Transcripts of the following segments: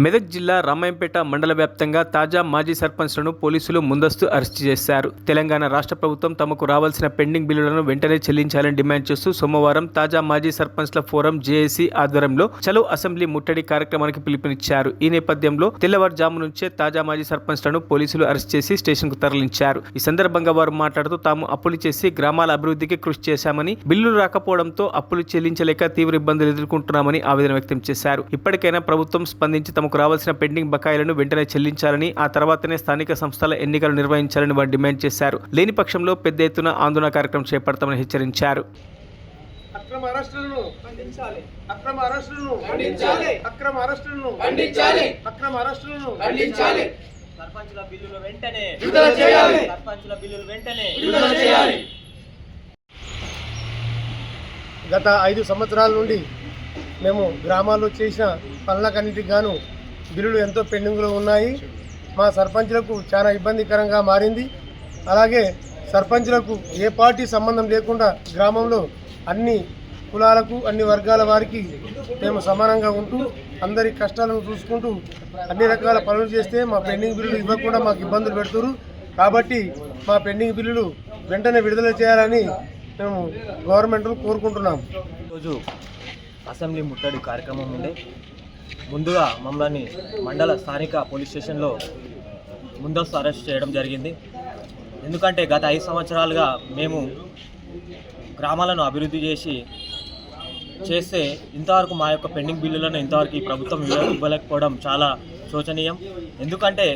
మెదక్ జిల్లా రామాయంపేట మండల వ్యాప్తంగా తాజా మాజీ సర్పంచ్లను పోలీసులు ముందస్తు అరెస్ట్ చేశారు. తెలంగాణ రాష్ట్ర ప్రభుత్వం తమకు రావాల్సిన పెండింగ్ బిల్లులను వెంటనే చెల్లించాలని డిమాండ్ చేస్తూ సోమవారం తాజా మాజీ సర్పంచ్ల ఫోరం జేఏసీ ఆధ్వర్యంలో చలో అసెంబ్లీ ముట్టడి కార్యక్రమానికి పిలుపునిచ్చారు. ఈ నేపథ్యంలో తెల్లవారుజాము నుంచే తాజా మాజీ సర్పంచ్లను పోలీసులు అరెస్ట్ చేసి స్టేషన్కు తరలించారు. ఈ సందర్భంగా వారు మాట్లాడుతూ తాము అప్పులు చేసి గ్రామాల అభివృద్ధికి కృషి చేశామని బిల్లులు రాకపోవడంతో అప్పులు చెల్లించలేక తీవ్ర ఇబ్బందులు ఎదుర్కొంటున్నామని ఆవేదన వ్యక్తం చేశారు. ఇప్పటికైనా ప్రభుత్వం స్పందించి తమకు రావాల్సిన పెండింగ్ బకాయిలను వెంటనే చెల్లించాలని ఆ తర్వాతనే స్థానిక సంస్థల ఎన్నికలు నిర్వహించాలని వారు డిమాండ్ చేశారు. లేని పక్షంలో పెద్ద ఎత్తున ఆందోళన కార్యక్రమం చేపడతామని హెచ్చరించారు. అక్రమ అరెస్టులను ఖండించాలి. అక్రమ అరెస్టులను ఖండించాలి. అక్రమ అరెస్టులను ఖండించాలి. అక్రమ అరెస్టులను ఖండించాలి. సర్పంచుల బిల్లులు వెంటనే విడుదల చేయాలి. సర్పంచుల బిల్లులు వెంటనే విడుదల చేయాలి. గత ఐదు సంవత్సరాల నుండి మేము గ్రామాల్లో చేసిన పనులకన్నిటికి గాను బిల్లులు ఎంతో పెండింగ్లో ఉన్నాయి. మా సర్పంచ్లకు చాలా ఇబ్బందికరంగా మారింది. అలాగే సర్పంచులకు ఏ పార్టీ సంబంధం లేకుండా గ్రామంలో అన్ని కులాలకు అన్ని వర్గాల వారికి మేము సమానంగా ఉంటూ అందరి కష్టాలను చూసుకుంటూ అన్ని రకాల పనులు చేస్తే మా పెండింగ్ బిల్లులు ఇవ్వకుండా మాకు ఇబ్బందులు పెడుతురు. కాబట్టి మా పెండింగ్ బిల్లులు వెంటనే విడుదల చేయాలని మేము గవర్నమెంట్ను కోరుకుంటున్నాం ఈరోజు అసెంబ్లీ ముట్టడి కార్యక్రమం ఉండే. ముందుగా మమ్మల్ని మండల స్థానిక పోలీస్ స్టేషన్లో ముందస్తు అరెస్ట్ చేయడం జరిగింది. ఎందుకంటే గత ఐదు సంవత్సరాలుగా మేము గ్రామాలను అభివృద్ధి చేసి చేస్తే ఇంతవరకు మా యొక్క పెండింగ్ బిల్లులను ఇంతవరకు ఈ ప్రభుత్వం ఇవ్వలేకపోవడం చాలా శోచనీయం. ఎందుకంటే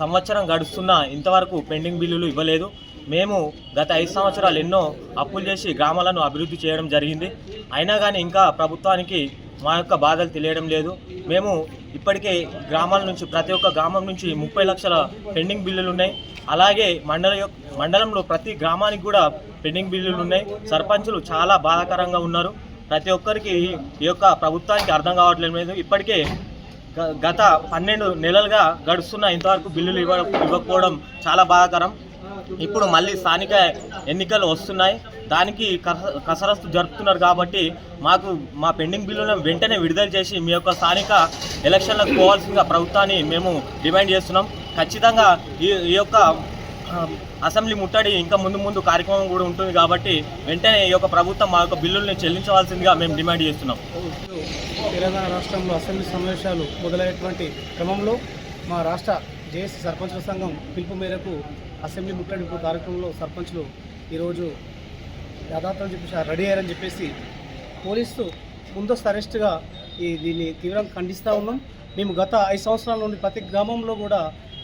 సంవత్సరం గడుస్తున్నా ఇంతవరకు పెండింగ్ బిల్లులు ఇవ్వలేదు. మేము గత ఐదు సంవత్సరాలు ఎన్నో అప్పులు చేసి గ్రామాలను అభివృద్ధి చేయడం జరిగింది. అయినా కానీ ఇంకా ప్రభుత్వానికి మా యొక్క బాధలు తెలియడం లేదు. మేము ఇప్పటికే గ్రామాల నుంచి ప్రతి ఒక్క గ్రామం నుంచి ముప్పై లక్షల పెండింగ్ బిల్లులు ఉన్నాయి. అలాగే మండల యొక్క మండలంలో ప్రతి గ్రామానికి కూడా పెండింగ్ బిల్లులు ఉన్నాయి. సర్పంచులు చాలా బాధాకరంగా ఉన్నారు. ప్రతి ఒక్కరికి ఈ యొక్క ప్రభుత్వానికి అర్థం కావట్లేదు ఇప్పటికే గ- గత పన్నెండు నెలలుగా గడుస్తున్న ఇంతవరకు బిల్లులు ఇవ్వ ఇవ్వకపోవడం చాలా బాధాకరం. ఇప్పుడు మళ్ళీ స్థానిక ఎన్నికలు వస్తున్నాయి. దానికి కస- కసరత్తు జరుపుతున్నారు కాబట్టి మాకు మా పెండింగ్ బిల్లులను వెంటనే విడుదల చేసి మీ యొక్క స్థానిక ఎలక్షన్లకు పోవాల్సిందిగా ప్రభుత్వాన్ని మేము డిమాండ్ చేస్తున్నాం. ఖచ్చితంగా ఈ ఈ యొక్క అసెంబ్లీ ముట్టడి ఇంకా ముందు ముందు కార్యక్రమం కూడా ఉంటుంది కాబట్టి వెంటనే ఈ యొక్క ప్రభుత్వం మా యొక్క బిల్లుల్ని చెల్లించవలసిందిగా మేము డిమాండ్ చేస్తున్నాం. తెలంగాణ రాష్ట్రంలో అసెంబ్లీ సమావేశాలు మొదలైనటువంటి క్రమంలో మా రాష్ట్ర జేఏసీ సర్పంచుల సంఘం పిలుపు మేరకు అసెంబ్లీ ముట్టడి కార్యక్రమంలో సర్పంచులు ఈరోజు యథార్థం చెప్పేసి రెడీ అయ్యారని చెప్పేసి పోలీసు ముందస్తు అరెస్ట్గా ఈ దీన్ని తీవ్రంగా ఖండిస్తూ ఉన్నాం. మేము గత ఐదు సంవత్సరాల నుండి ప్రతి గ్రామంలో కూడా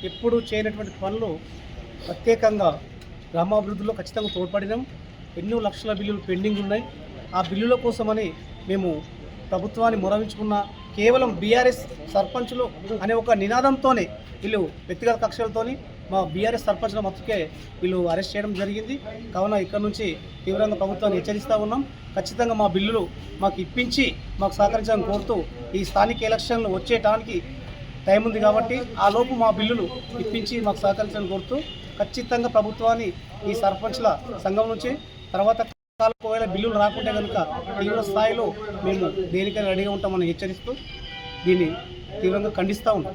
ఎప్పుడూ చేయనటువంటి పనులు ప్రత్యేకంగా గ్రామాభివృద్ధిలో ఖచ్చితంగా తోడ్పడినాం. ఎన్నో లక్షల బిల్లులు పెండింగ్ ఉన్నాయి. ఆ బిల్లుల కోసమని మేము ప్రభుత్వాన్ని మొరవించుకున్న కేవలం బీఆర్ఎస్ సర్పంచులు అనే ఒక నినాదంతోనే వీళ్ళు వ్యక్తిగత కక్షలతోని మా బీఆర్ఎస్ సర్పంచ్ల మత్తుకే వీళ్ళు అరెస్ట్ చేయడం జరిగింది. కావున ఇక్కడ నుంచి తీవ్రంగా ప్రభుత్వాన్ని హెచ్చరిస్తూ ఉన్నాం. ఖచ్చితంగా మా బిల్లులు మాకు ఇప్పించి మాకు సహకరించాలని కోరుతూ ఈ స్థానిక ఎలక్షన్లు వచ్చేటానికి టైం ఉంది కాబట్టి ఆ లోపు మా బిల్లులు ఇప్పించి మాకు సహకరించాలని కోరుతూ ఖచ్చితంగా ప్రభుత్వాన్ని ఈ సర్పంచ్ల సంఘం నుంచి తర్వాత ఒకవేళ బిల్లులు రాకుంటే కనుక తీవ్ర స్థాయిలో మేము దేనికైనా రెడీగా ఉంటామని హెచ్చరిస్తూ దీన్ని తీవ్రంగా ఖండిస్తూ ఉన్నాం.